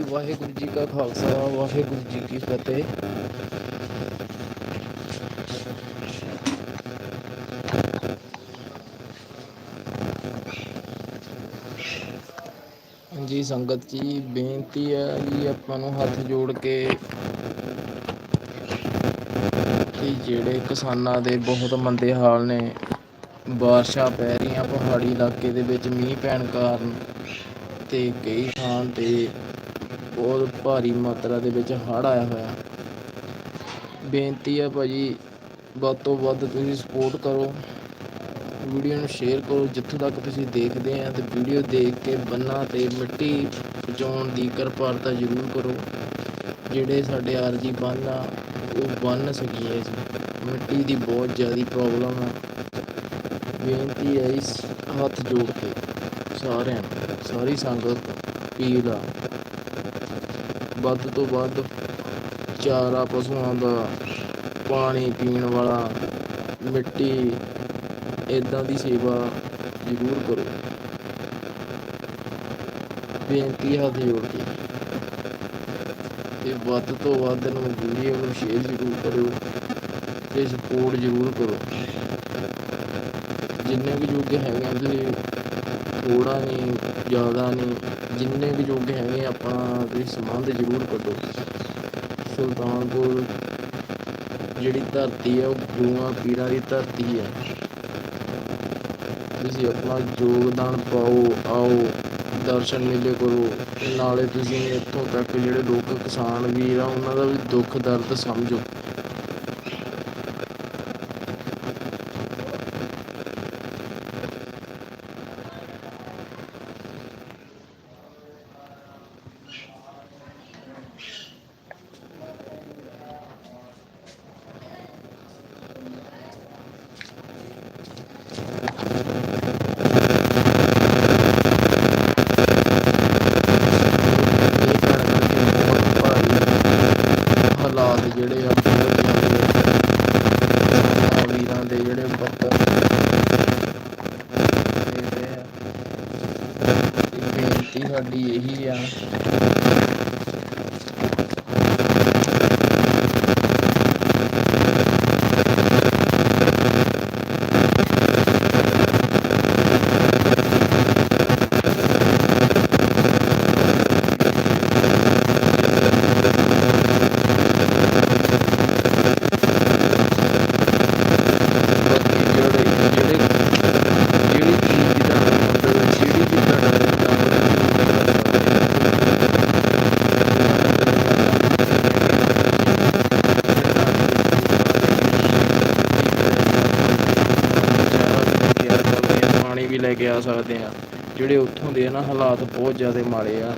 ਵਾਹਿਗੁਰੂ ਜੀ ਕਾ ਖਾਲਸਾ, ਵਾਹਿਗੁਰੂ ਜੀ ਕੀ ਫਤਿਹ। ਜੀ ਸੰਗਤ ਜੀ, ਬੇਨਤੀ ਹੈ ਜੀ, ਆਪਾਂ ਨੂੰ ਹੱਥ ਜੋੜ ਕੇ ਕਿ ਜਿਹੜੇ ਕਿਸਾਨਾਂ ਦੇ ਬਹੁਤ ਮੰਦੇ ਹਾਲ ਨੇ, ਬਾਰਿਸ਼ਾਂ ਪੈ ਰਹੀਆਂ ਪਹਾੜੀ ਇਲਾਕੇ ਦੇ ਵਿੱਚ, ਮੀਂਹ ਪੈਣ ਕਾਰਨ ਤੇ ਕਈ ਥਾਂ ਤੇ ਬਹੁਤ ਭਾਰੀ ਮਾਤਰਾ ਦੇ ਵਿੱਚ ਹੜ੍ਹ ਆਇਆ ਹੋਇਆ। ਬੇਨਤੀ ਹੈ ਭਾਜੀ, ਵੱਧ ਤੋਂ ਵੱਧ ਤੁਸੀਂ ਸਪੋਰਟ ਕਰੋ। ਵੀਡੀਓ ਨੂੰ ਸ਼ੇਅਰ ਕਰੋ, ਜਿੱਥੋਂ ਤੱਕ ਤੁਸੀਂ ਦੇਖਦੇ ਆ ਤੇ ਵੀਡੀਓ ਦੇਖ ਕੇ ਬੰਨਾਂ ਤੇ ਮਿੱਟੀ ਪਹੁੰਚਾਉਣ ਦੀ ਕਿਰਪਾਲਤਾ ਜ਼ਰੂਰ ਕਰੋ। ਜਿਹੜੇ ਸਾਡੇ ਆਰਜੀ ਬੰਨ ਆ, ਉਹ ਬੰਨ ਸਕੀਏ ਜੀ ਮਿੱਟੀ ਦੀ ਬਹੁਤ ਜ਼ਿਆਦਾ ਪ੍ਰੋਬਲਮ ਆ। ਬੇਨਤੀ ਹੈ ਇਸ ਹੱਥ ਜੋੜ ਕੇ ਸਾਰਿਆਂ ਸਾਰੀ ਸੰਗਤ ਅਪੀਲ ਆ ਵੱਧ ਤੋਂ ਵੱਧ ਚਾਰਾ ਪਸ਼ੂਆਂ ਦਾ ਪਾਣੀ ਪੀਣ ਵਾਲਾ ਮਿੱਟੀ ਇਦਾਂ ਦੀ ਸੇਵਾ ਜ਼ਰੂਰ ਕਰੋ। ਬੇਨਤੀ ਹੱਥ ਜੋੜ ਕੇ ਤੇ ਵੱਧ ਤੋਂ ਵੱਧ ਨੂੰ ਵੀਡੀਓ ਨੂੰ ਸ਼ੇਅਰ ਜ਼ਰੂਰ ਕਰਿਓ ਤੇ ਸਪੋਰਟ ਜ਼ਰੂਰ ਕਰੋ। ਜਿੰਨੇ ਵੀ ਜੋਗੇ ਹੈਗੇ ਤੁਸੀਂ ਥੋੜਾ ਨਹੀਂ ਜ਼ਿਆਦਾ ਨਹੀਂ ਜਿੰਨੇ ਵੀ ਜੋਗੇ ਹੈਗੇ ਆਪਣਾ ਤੁਸੀਂ ਸੰਬੰਧ ਜ਼ਰੂਰ ਕੱਢੋ। ਸੁਲਤਾਨਪੁਰ ਜਿਹੜੀ ਧਰਤੀ ਹੈ ਉਹ ਗੁਰੂਆਂ ਪੀਰਾਂ ਦੀ ਧਰਤੀ ਹੈ ਤੁਸੀਂ ਆਪਣਾ ਯੋਗਦਾਨ ਪਾਓ, ਆਓ, ਦਰਸ਼ਨ ਮੇਲੇ ਕਰੋ। ਨਾਲੇ ਤੁਸੀਂ ਇੱਥੋਂ ਤੱਕ ਜਿਹੜੇ ਲੋਕ ਕਿਸਾਨ ਵੀਰ ਆ, ਉਹਨਾਂ ਦਾ ਵੀ ਦੁੱਖ ਦਰਦ ਸਮਝੋ ਇਹ ਜਾਣ ਕਰਕੇ ਬਹੁਤ ਭਾਰੀ ਹਾਲਾਤ ਜਿਹੜੇ ਆ ਬਹੁਤ ਜ਼ਿਆਦਾ ਆ ਵੀਰਾਂ ਦੇ ਜਿਹੜੇ ਪੱਤਰ ਦੇ ਰਹੇ ਆ ਤੇ ਬੇਨਤੀ ਸਾਡੀ ਇਹੀ ਆ ਬਾਕੀ ਜਿਹੜੇ ਜਿਹੜੇ ਜਿਹੜੀ ਚੀਜ਼ ਦਾ ਮਤਲਬ ਜਿਹੜੀ ਚੀਜ਼ ਦਾ ਡਰ ਹੈ ਪਾਣੀ ਵੀ ਲੈ ਕੇ ਆ ਸਕਦੇ ਆ। ਜਿਹੜੇ ਉੱਥੋਂ ਦੇ ਨਾ, ਹਾਲਾਤ ਬਹੁਤ ਜ਼ਿਆਦਾ ਮਾੜੇ ਆ।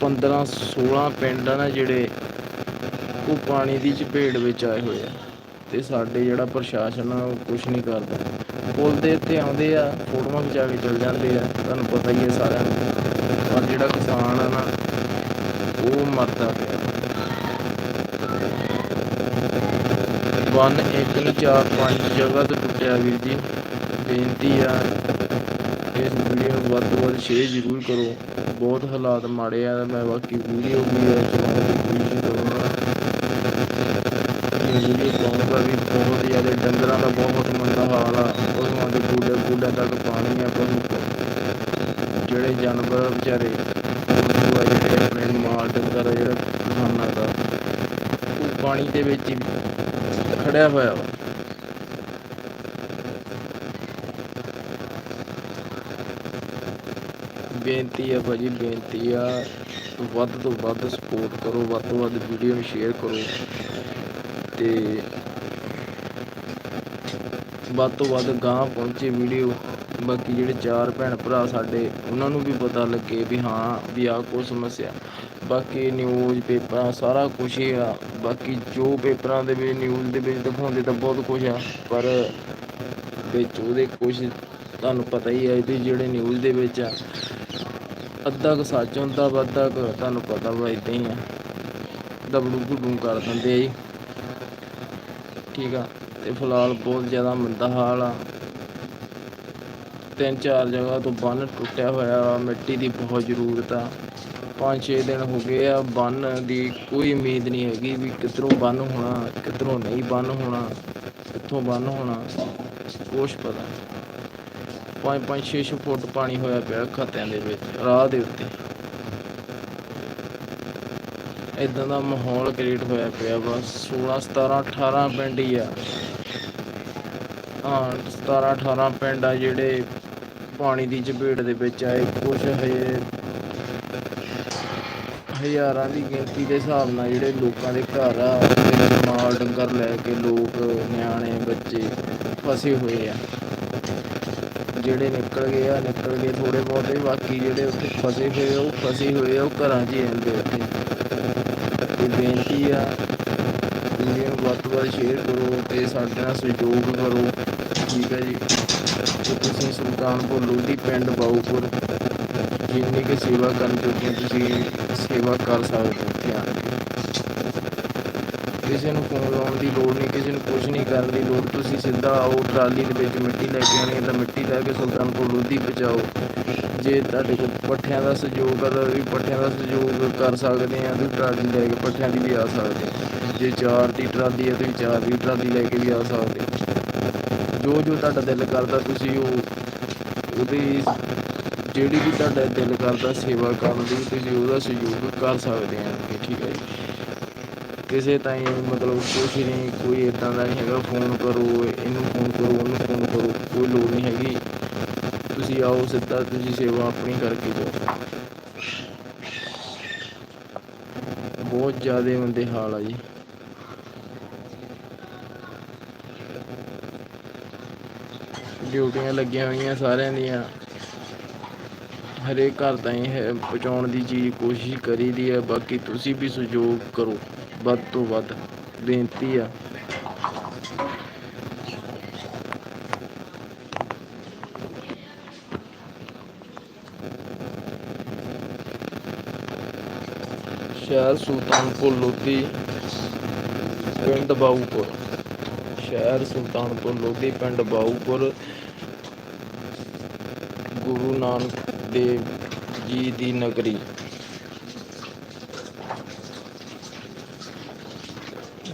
15 16 ਪਿੰਡ ਆ ਨਾ ਜਿਹੜੇ ਉਹ ਪਾਣੀ ਦੀ ਚਪੇਟ ਵਿੱਚ ਆਏ ਹੋਏ ਆ। ਤੇ ਸਾਡੇ ਜਿਹੜਾ ਪ੍ਰਸ਼ਾਸਨ ਆ, ਉਹ ਕੁਝ ਨਹੀਂ ਕਰਦਾ। ਪੁਲ ਦੇ ਉੱਤੇ ਆਉਂਦੇ ਆ, ਫੋਟੋਆਂ ਖਿਚਾ ਕੇ ਚਲ ਜਾਂਦੇ ਆ, ਤੁਹਾਨੂੰ ਪਤਾ ਹੀ ਹੈ ਸਾਰਿਆਂ ਨੂੰ। ਪਰ ਜਿਹੜਾ ਕਿਸਾਨ ਆ ਨਾ, ਉਹ ਮਰਦਾ ਪਿਆ। ਵਨ ਇੱਕ ਨੂੰ ਚਾਰ ਪੰਜ ਜਗ੍ਹਾ 'ਤੇ ਟੁੱਟਿਆ ਵੀਰ ਜੀ। ਬੇਨਤੀ ਆ ਇਸ ਵੀਡੀਓ ਨੂੰ ਵੱਧ ਤੋਂ ਵੱਧ ਸ਼ੇਅਰ ਜ਼ਰੂਰ ਕਰੋ। ਬਹੁਤ ਹਾਲਾਤ ਮਾੜੇ ਆ, ਮੈਂ ਬਾਕੀ ਵੀਡੀਓ ਵੀ ਚਲਾਉਣ ਦੀ ਕੋਸ਼ਿਸ਼ ਕਰੂੰਗਾ। ਇਹ ਵੀਡੀਓ ਪਾਉਂਗਾ ਵੀ ਬਹੁਤ ਜ਼ਿਆਦਾ ਡੰਗਰਾਂ ਦਾ ਬਹੁਤ ਮੰਦਾ ਹਾਲ ਆ। ਪਸ਼ੂਆਂ ਦੇ ਗੋਡੇ ਗੋਡਿਆਂ ਤੱਕ ਪਾਣੀ ਆ ਪਸ਼ੂ ਜਿਹੜੇ ਜਾਨਵਰ ਵਿਚਾਰੇ ਆ ਜਿਹੜੇ ਆਪਣੇ ਮਾਲ ਡੰਗਰ ਜਿਹੜਾ ਕਿਸਾਨਾਂ ਦਾ, ਉਹ ਪਾਣੀ ਦੇ ਵਿੱਚ ਖੜਿਆ ਹੋਇਆ ਵਾ। ਬੇਨਤੀ ਆ ਭਾਜੀ, ਬੇਨਤੀ ਆ। ਵੱਧ ਤੋਂ ਵੱਧ ਸਪੋਰਟ ਕਰੋ, ਵੱਧ ਤੋਂ ਵੱਧ ਵੀਡੀਓ ਨੂੰ ਸ਼ੇਅਰ ਕਰੋ। ਤੇ ਵੱਧ ਤੋਂ ਵੱਧ ਗਾਂ ਪਹੁੰਚੇ ਵੀਡੀਓ ਬਾਕੀ ਜਿਹੜੇ ਚਾਰ ਭੈਣ ਭਰਾ ਸਾਡੇ, ਉਹਨਾਂ ਨੂੰ ਵੀ ਪਤਾ ਲੱਗੇ ਵੀ ਹਾਂ, ਵੀ ਆਹ ਕੋ ਸਮੱਸਿਆ। ਬਾਕੀ ਨਿਊਜ਼ ਪੇਪਰਾਂ ਸਾਰਾ ਕੁਝ ਹੀ ਆ। ਬਾਕੀ ਜੋ ਪੇਪਰਾਂ ਦੇ ਵਿੱਚ ਨਿਊਜ਼ ਦੇ ਵਿੱਚ ਦਿਖਾਉਂਦੇ ਤਾਂ ਬਹੁਤ ਕੁਝ ਆ। ਪਰ ਵਿੱਚ ਉਹਦੇ ਕੁਝ ਤੁਹਾਨੂੰ ਪਤਾ ਹੀ ਹੈ ਵੀ ਜਿਹੜੇ ਨਿਊਜ਼ ਦੇ ਵਿੱਚ ਆ ਅੱਧਾ ਕੁ ਸੱਚ ਹੁੰਦਾ ਵਾ ਅੱਧਾ ਕੁ ਤੁਹਾਨੂੰ ਪਤਾ ਵਾ ਇਦਾਂ ਹੀ ਆ। ਦਬੜੂ ਗੁੱਡੂ ਕਰ ਦਿੰਦੇ ਆ ਜੀ। ਠੀਕ ਆ, ਤੇ ਫਿਲਹਾਲ ਬਹੁਤ ਜ਼ਿਆਦਾ ਮੰਦਾ ਹਾਲ ਆ। ਤਿੰਨ ਚਾਰ ਜਗ੍ਹਾ ਤੋਂ ਬੰਨ ਟੁੱਟਿਆ ਹੋਇਆ ਵਾ, ਮਿੱਟੀ ਦੀ ਬਹੁਤ ਜ਼ਰੂਰਤ ਆ। ਪੰਜ ਛੇ ਦਿਨ ਹੋ ਗਏ ਆ, ਬੰਨ ਦੀ ਕੋਈ ਉਮੀਦ ਨਹੀਂ ਹੈਗੀ ਵੀ ਕਿੱਧਰੋਂ ਬੰਨ ਹੋਣਾ, ਕਿੱਧਰੋਂ ਨਹੀਂ ਬੰਨ ਹੋਣਾ, ਕਿੱਥੋਂ ਬੰਨ ਹੋਣਾ, ਕੁਛ ਪਤਾ ਨਹੀਂ 5-5 6 ਫੁੱਟ ਪਾਣੀ ਹੋਇਆ ਪਿਆ ਖਤਿਆਂ ਦੇ ਵਿੱਚ, ਰਾਹ ਦੇ ਉੱਤੇ। ਇਦਾਂ ਦਾ ਮਾਹੌਲ ਕ੍ਰੀਏਟ ਹੋਇਆ ਪਿਆ ਬਸ 16 17 18 ਪਿੰਡ ਹੀ ਆ। ਹਾਂ 17 18 ਪਿੰਡ ਆ ਜਿਹੜੇ ਪਾਣੀ ਦੀ ਚਪੇਟ ਦੇ ਵਿੱਚ ਆਏ। ਕੁਝ ਹਜੇ ਹਜ਼ਾਰਾਂ ਦੀ ਗਿਣਤੀ ਦੇ ਹਿਸਾਬ ਨਾਲ ਜਿਹੜੇ ਲੋਕਾਂ ਦੇ ਘਰ ਆ ਮਾਲ ਡੰਗਰ ਲੈ ਕੇ ਲੋਕ, ਨਿਆਣੇ, ਬੱਚੇ ਫਸੇ ਹੋਏ ਆ। ਜਿਹੜੇ ਨਿਕਲ ਗਏ ਆ, ਨਿਕਲ ਗਏ ਥੋੜੇ ਬਹੁਤੇ, ਬਾਕੀ ਜਿਹੜੇ ਉੱਥੇ ਫਸੇ ਹੋਏ ਉਹ ਫਸੇ ਹੋਏ ਆ, ਉਹ ਘਰਾਂ 'ਚ ਹੀ ਰਹਿੰਦੇ ਉੱਥੇ। ਤੇ ਬੇਨਤੀ ਆ ਵੀਡੀਓ ਨੂੰ ਵੱਧ ਤੋਂ ਵੱਧ ਸ਼ੇਅਰ ਕਰੋ ਤੇ ਸਾਡੇ ਨਾਲ ਸਹਿਯੋਗ ਕਰੋ। ਠੀਕ ਹੈ ਜੀ? ਤੇ ਤੁਸੀਂ ਸੁਲਤਾਨਪੁਰ ਲੋਧੀ ਪਿੰਡ ਬਾਊਪੁਰ, ਜਿੰਨੀ ਕਿ ਸੇਵਾ ਕਰਨ ਜੋਗੇ ਤੁਸੀਂ ਸੇਵਾ ਕਰ ਸਕਦੇ ਹੋ ਉੱਥੇ ਆ ਕਿਸੇ ਨੂੰ ਫੋਨ ਲਾਉਣ ਦੀ ਲੋੜ ਨਹੀਂ, ਕਿਸੇ ਨੂੰ ਕੁਝ ਨਹੀਂ ਕਰਨ ਦੀ ਲੋੜ। ਤੁਸੀਂ ਸਿੱਧਾ ਆਓ, ਟਰਾਲੀ ਦੇ ਵਿੱਚ ਮਿੱਟੀ ਲੈ ਕੇ ਆਉਣੀ ਹੈ ਤਾਂ ਮਿੱਟੀ ਲੈ ਕੇ ਸੁਲਤਾਨਪੁਰ ਲੋਧੀ ਪਹੁੰਚਾਓ। ਜੇ ਤੁਹਾਡੇ ਕੋਲ ਪੱਠਿਆਂ ਦਾ ਸਹਿਯੋਗ ਆ ਤਾਂ ਵੀ ਪੱਠਿਆਂ ਦਾ ਸਹਿਯੋਗ ਕਰ ਸਕਦੇ ਆ ਤੁਸੀਂ ਟਰਾਲੀ ਲੈ ਕੇ ਪੱਠਿਆਂ ਦੀ ਵੀ ਆ ਸਕਦੇ ਜੇ ਚਾਰ ਦੀ ਟਰਾਲੀ ਹੈ ਤੁਸੀਂ ਚਾਰ ਦੀ ਟਰਾਲੀ ਲੈ ਕੇ ਵੀ ਆ ਸਕਦੇ ਜੋ ਜੋ ਤੁਹਾਡਾ ਦਿਲ ਕਰਦਾ ਤੁਸੀਂ ਉਹ, ਉਹਦੀ ਜਿਹੜੀ ਵੀ ਤੁਹਾਡਾ ਦਿਲ ਕਰਦਾ ਸੇਵਾ ਕਰਨ ਦੀ, ਤੁਸੀਂ ਉਹਦਾ ਸਹਿਯੋਗ ਕਰ ਸਕਦੇ ਆ ਠੀਕ ਹੈ ਜੀ। ਕਿਸੇ ਤਾਈਂ ਮਤਲਬ ਕੁਛ ਨਹੀਂ, ਕੋਈ ਇਦਾਂ ਦਾ ਨਹੀਂ ਹੈਗਾ ਫੋਨ ਕਰੋ, ਇਹਨੂੰ ਫੋਨ ਕਰੋ, ਉਹਨੂੰ ਫੋਨ ਕਰੋ, ਕੋਈ ਲੋੜ ਨਹੀਂ ਹੈਗੀ। ਤੁਸੀਂ ਆਓ ਸਿੱਧਾ, ਤੁਸੀਂ ਸੇਵਾ ਆਪਣੀ ਕਰਕੇ ਜਾਓ। ਬਹੁਤ ਜ਼ਿਆਦਾ ਮੰਦੇ ਹਾਲ ਆ ਜੀ। ਡਿਊਟੀਆਂ ਲੱਗੀਆਂ ਹੋਈਆਂ ਸਾਰਿਆਂ ਦੀਆਂ। ਹਰੇਕ ਘਰ ਤਾਈਂ ਹੈ ਪਹੁੰਚਾਉਣ ਦੀ ਚੀਜ਼ ਕੋਸ਼ਿਸ਼ ਕਰੀ ਦੀ ਹੈ ਬਾਕੀ ਤੁਸੀਂ ਵੀ ਸਹਿਯੋਗ ਕਰੋ। ਵੱਧ ਤੋਂ ਵੱਧ ਬੇਨਤੀ ਆ। ਸ਼ਹਿਰ ਸੁਲਤਾਨਪੁਰ ਲੋਧੀ, ਪਿੰਡ ਬਾਊਪੁਰ। ਸ਼ਹਿਰ ਸੁਲਤਾਨਪੁਰ ਲੋਧੀ, ਪਿੰਡ ਬਾਊਪੁਰ। ਗੁਰੂ ਨਾਨਕ ਦੇਵ ਜੀ ਦੀ ਨਗਰੀ।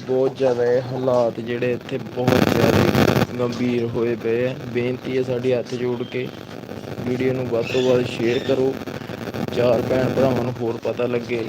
ਬਹੁਤ ਜ਼ਿਆਦਾ ਹਾਲਾਤ ਜਿਹੜੇ ਇੱਥੇ ਬਹੁਤ ਜ਼ਿਆਦਾ ਗੰਭੀਰ ਹੋਏ ਪਏ ਆ। ਬੇਨਤੀ ਹੈ ਸਾਡੀ ਹੱਥ ਜੋੜ ਕੇ ਵੀਡੀਓ ਨੂੰ ਵੱਧ ਤੋਂ ਵੱਧ ਸ਼ੇਅਰ ਕਰੋ। ਚਾਰ ਭੈਣ ਭਰਾਵਾਂ ਨੂੰ ਹੋਰ ਪਤਾ ਲੱਗੇ।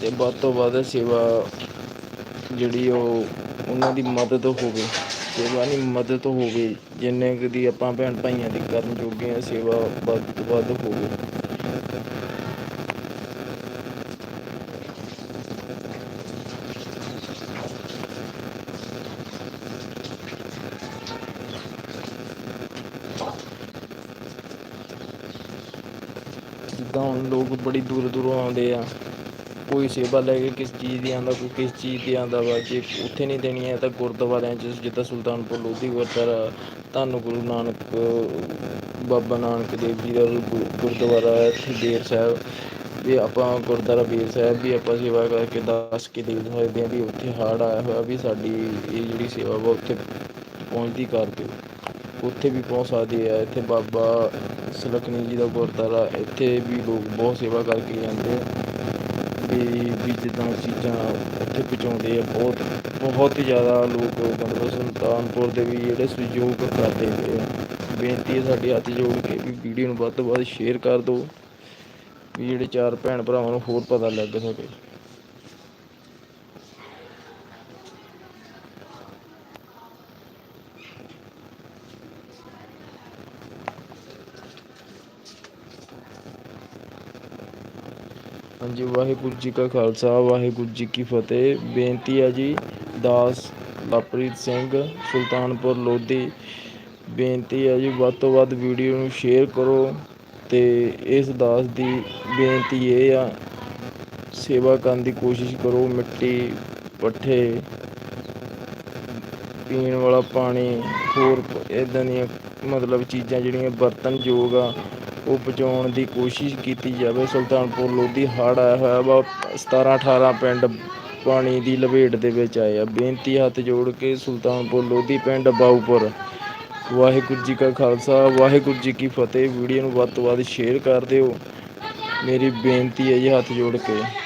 ਤੇ ਵੱਧ ਤੋਂ ਵੱਧ ਸੇਵਾ ਜਿਹੜੀ ਉਹ ਉਹਨਾਂ ਦੀ ਮਦਦ ਹੋਵੇ। ਸੇਵਾ ਨਹੀਂ, ਮਦਦ ਹੋਵੇ ਜਿੰਨੇ ਕੁ ਦੀ ਆਪਾਂ ਭੈਣ ਭਾਈਆਂ ਦੀ ਕਰਨ ਜੋਗੇ ਆ, ਸੇਵਾ ਵੱਧ ਤੋਂ ਵੱਧ ਹੋਵੇ ਜਿੱਦਾਂ ਹੁਣ ਲੋਕ ਬੜੀ ਦੂਰ ਦੂਰੋਂ ਆਉਂਦੇ ਆ। ਕੋਈ ਸੇਵਾ ਲੈ ਕੇ ਕਿਸ ਚੀਜ਼ ਦੀ ਆਂਦਾ ਕੋਈ ਕਿਸ ਚੀਜ਼ ਦੀ ਆਂਦਾ ਵਾ, ਜੇ ਉੱਥੇ ਨਹੀਂ ਦੇਣੀ ਹੈ ਤਾਂ ਗੁਰਦੁਆਰਿਆਂ 'ਚ ਜਿੱਦਾਂ ਸੁਲਤਾਨਪੁਰ, ਲੋਧੀ, ਗੁਰਦੁਆਰਾ, ਧੰਨ ਗੁਰੂ ਨਾਨਕ, ਬਾਬਾ ਨਾਨਕ ਦੇਵ ਜੀ ਦਾ ਗੁ- ਗੁਰਦੁਆਰਾ ਹੈ, ਇੱਥੇ ਬੇਰ ਸਾਹਿਬ, ਵੀ ਆਪਾਂ ਗੁਰਦੁਆਰਾ ਬੀਰ ਸਾਹਿਬ ਵੀ ਆਪਾਂ ਸੇਵਾ ਕਰਕੇ ਦੱਸ ਕੇ ਦੇ ਸਕਦੇ ਹਾਂ ਵੀ ਉੱਥੇ ਹਾੜ ਆਇਆ ਹੋਇਆ ਵੀ ਸਾਡੀ ਇਹ ਜਿਹੜੀ ਸੇਵਾ ਵਾ ਉੱਥੇ ਪਹੁੰਚਦੀ ਕਰ ਦਿਓ। ਉੱਥੇ ਵੀ ਪਹੁੰਚ ਸਕਦੇ ਆ, ਇੱਥੇ ਬਾਬਾ ਸੁਲੱਖਣੀ ਜੀ ਦਾ ਗੁਰਦੁਆਰਾ, ਇੱਥੇ ਵੀ ਲੋਕ ਬਹੁਤ ਸੇਵਾ ਕਰਕੇ ਜਾਂਦੇ ਆ। ਵੀ ਵੀ ਜਿੱਦਾਂ ਚੀਜ਼ਾਂ ਉੱਥੇ ਪਹੁੰਚਾਉਂਦੇ ਆ, ਬਹੁਤ ਬਹੁਤ ਹੀ ਜ਼ਿਆਦਾ ਲੋਕ ਮਤਲਬ ਸੁਲਤਾਨਪੁਰ ਦੇ ਵੀ ਜਿਹੜੇ ਸਹਿਯੋਗ ਕਰਦੇ ਪਏ ਆ। ਬੇਨਤੀ ਹੈ ਸਾਡੀ ਹੱਥ ਜੋੜ ਕੇ ਵੀ ਵੀਡੀਓ ਨੂੰ ਵੱਧ ਤੋਂ ਵੱਧ ਸ਼ੇਅਰ ਕਰ ਦਿਓ, ਵੀ ਜਿਹੜੇ ਚਾਰ ਭੈਣ ਭਰਾਵਾਂ ਨੂੰ ਹੋਰ ਪਤਾ ਲੱਗ ਸਕੇ। ਹਾਂਜੀ, ਵਾਹਿਗੁਰੂ ਜੀ ਕਾ ਖਾਲਸਾ, ਵਾਹਿਗੁਰੂ ਜੀ ਕੀ ਫਤਿਹ। ਬੇਨਤੀ ਹੈ ਜੀ, ਦਾਸ ਲਵਪ੍ਰੀਤ ਸਿੰਘ, ਸੁਲਤਾਨਪੁਰ ਲੋਧੀ। ਬੇਨਤੀ ਹੈ ਜੀ, ਵੱਧ ਤੋਂ ਵੱਧ ਵੀਡੀਓ ਨੂੰ ਸ਼ੇਅਰ ਕਰੋ ਤੇ ਇਸ ਦਾਸ ਦੀ ਬੇਨਤੀ ਇਹ ਆ, ਸੇਵਾ ਕਰਨ ਦੀ ਕੋਸ਼ਿਸ਼ ਕਰੋ, ਮਿੱਟੀ, ਪੱਠੇ, ਪੀਣ ਵਾਲਾ ਪਾਣੀ, ਹੋਰ ਇਦਾਂ ਦੀਆਂ ਮਤਲਬ ਚੀਜ਼ਾਂ ਜਿਹੜੀਆਂ ਵਰਤਨਯੋਗ ਆ ਉਹ ਪਹੁੰਚਾਉਣ ਦੀ ਕੋਸ਼ਿਸ਼ ਕੀਤੀ ਜਾਵੇ। ਸੁਲਤਾਨਪੁਰ ਲੋਧੀ ਹੜ੍ਹ ਆਇਆ ਹੋਇਆ ਵਾ। 17 18 ਪਿੰਡ ਪਾਣੀ ਦੀ ਲਪੇਟ ਦੇ ਵਿੱਚ ਆਏ ਆ। ਬੇਨਤੀ ਹੱਥ ਜੋੜ ਕੇ ਸੁਲਤਾਨਪੁਰ ਲੋਧੀ ਪਿੰਡ ਬਾਊਪੁਰ। ਵਾਹਿਗੁਰੂ ਜੀ ਕਾ ਖਾਲਸਾ। ਵਾਹਿਗੁਰੂ ਜੀ ਕੀ ਫਤਿਹ। ਵੀਡੀਓ ਨੂੰ ਵੱਧ ਤੋਂ ਵੱਧ ਸ਼ੇਅਰ ਕਰ ਦਿਓ। ਮੇਰੀ ਬੇਨਤੀ ਹੈ ਜੀ ਹੱਥ ਜੋੜ ਕੇ।